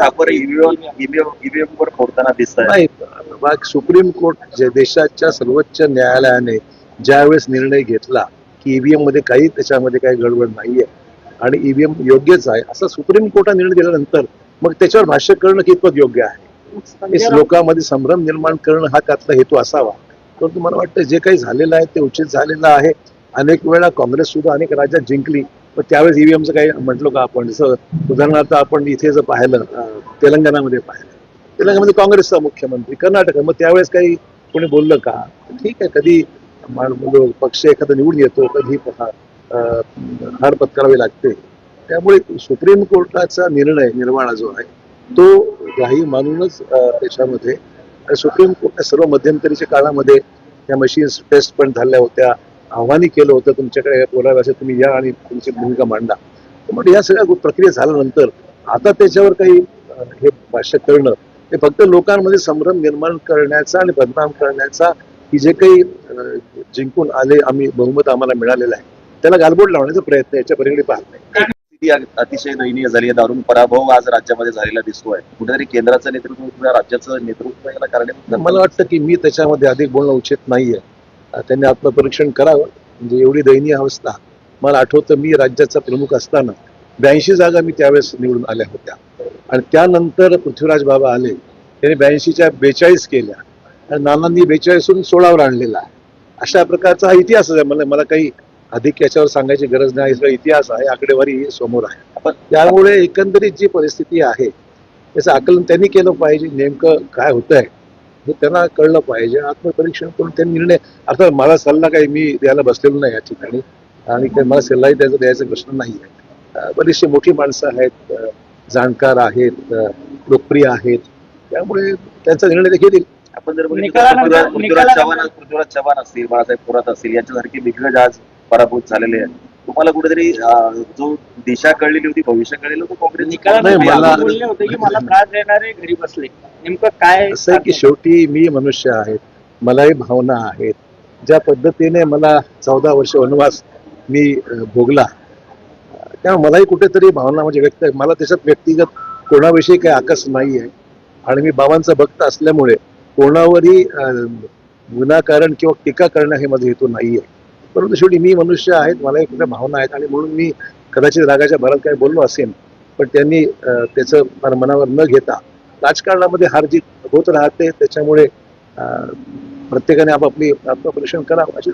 Thackeray EVM वर फोडताना दिसत आहे सुप्रीम कोर्ट जे देशाच्या सर्वोच्च न्यायालयाने ज्यावेळेस निर्णय घेतला की ईव्हीएममध्ये काही त्याच्यामध्ये काही गडबड नाहीये आणि ईव्हीएम योग्यच आहे असं सुप्रीम कोर्टाने निर्णय दिल्यानंतर मग त्याच्यावर भाष्य करणं कितपत योग्य आहे? हे लोकांमध्ये संभ्रम निर्माण करणं हा त्यातला हेतू असावा. परंतु मला वाटतं जे काही झालेलं आहे ते उचित झालेलं आहे. अनेक वेळा काँग्रेस सुद्धा अनेक राज्यात जिंकली. पण त्यावेळेस ईव्हीएमचं काही म्हटलो का आपण? जसं उदाहरणार्थ आपण इथे जर पाहिलं तेलंगणामध्ये पाहिलं. तेलंगणामध्ये काँग्रेसचा मुख्यमंत्री कर्नाटक मग त्यावेळेस काही कोणी बोललं का? ठीक आहे कधी म्हणजे पक्ष एखादा निवडून येतो कधी हार पत्करावी लागते. त्यामुळे सुप्रीम कोर्टाचा निर्णय निर्माणा जो आहे तो ग्राही मानूनच अं, त्याच्यामध्ये सुप्रीम कोर्ट सर्व मध्यंतरीच्या काळामध्ये त्या मशीन्स टेस्ट पण झाल्या होत्या. आव्हानही केलं होतं तुमच्याकडे बोलायला असेल तुम्ही या आणि तुमची भूमिका मांडा. म्हणजे या सगळ्या प्रक्रिया झाल्यानंतर आता त्याच्यावर काही हे भाष्य करणं हे फक्त लोकांमध्ये संभ्रम निर्माण करण्याचा आणि बदनाम करण्याचा की जे काही जिंकून आले आम्ही बहुमत आम्हाला मिळालेलं आहे. त्याला गालबोट लावण्याचा प्रयत्न याच्या पलीकडे पाहत नाही. अतिशय दयनीय झाली आहे. दारुण पराभव आज राज्यामध्ये झालेला दिसतोय. कुठेतरी केंद्राचं नेतृत्व किंवा राज्याचं नेतृत्व याला कारणीभूत मला वाटतं की मी त्याच्यामध्ये अधिक बोलणं उचित नाहीये. त्यांनी आत्मपरीक्षण करावं. म्हणजे एवढी दयनीय अवस्था. मला आठवतं मी राज्याचा प्रमुख असताना ब्याऐंशी जागा मी त्यावेळेस निवडून आल्या होत्या. आणि त्यानंतर पृथ्वीराज बाबा आले. त्यांनी ब्याऐंशीच्या बेचाळीस केल्या. आणि नानांनी बेचाळीसून सोळावर आणलेला. आहे अशा प्रकारचा हा इतिहास आहे. मला मला काही अधिक याच्यावर सांगायची गरज नाही. सगळा इतिहास आहे आकडेवारी समोर आहे. पण त्यामुळे एकंदरीत जी परिस्थिती आहे त्याचं आकलन त्यांनी केलं पाहिजे. नेमकं काय होतं आहे हे त्यांना कळलं पाहिजे. आत्मपरीक्षण करून त्यांनी निर्णय अर्थात मला सल्ला काही मी द्यायला बसलेलो नाही या ठिकाणी. आणि काही मला सल्लाही द्यायचा द्यायचा प्रश्न नाही आहे. बरीचशी मोठी माणसं आहेत. जाणकार आहेत. लोकप्रिय आहेत. त्यामुळे त्यांचा निर्णय ते घेतील. आपण जर पृथ्वीराज चव्हाण पृथ्वीराज चव्हाण असतील बाळासाहेब थोरात असतील यांच्यासारखे दिग्गज आज पराभूत झालेले आहेत. तुम्हाला कुठेतरी जो दिशा कळलेली होती भविष्य कळलेलं होतं काँग्रेस की मला त्रास देणारे घरी बसले. नेमकं काय असं आहे की शेवटी मी मनुष्य आहे मलाही भावना आहेत. ज्या पद्धतीने मला चौदा वर्ष वनवास मी भोगला त्यामुळे मलाही कुठेतरी भावना म्हणजे व्यक्त मला त्याच्यात व्यक्तिगत कोणाविषयी काही आकस नाही आहे आणि मी बाबांचा भक्त असल्यामुळे कोणावरही विनाकारण किंवा टीका करणं हे माझा हेतू नाही आहे परंतु शेवटी मी मनुष्य आहेत मलाही कुठे भावना आहेत आणि म्हणून मी कदाचित रागाच्या भरात काही बोललो असेल पण त्यांनी त्याचं मनावर न घेता राजकारणामध्ये हार जीत होत राहते त्याच्यामुळे प्रत्येकाने आपापली आत्मपरीक्षण करावं अशी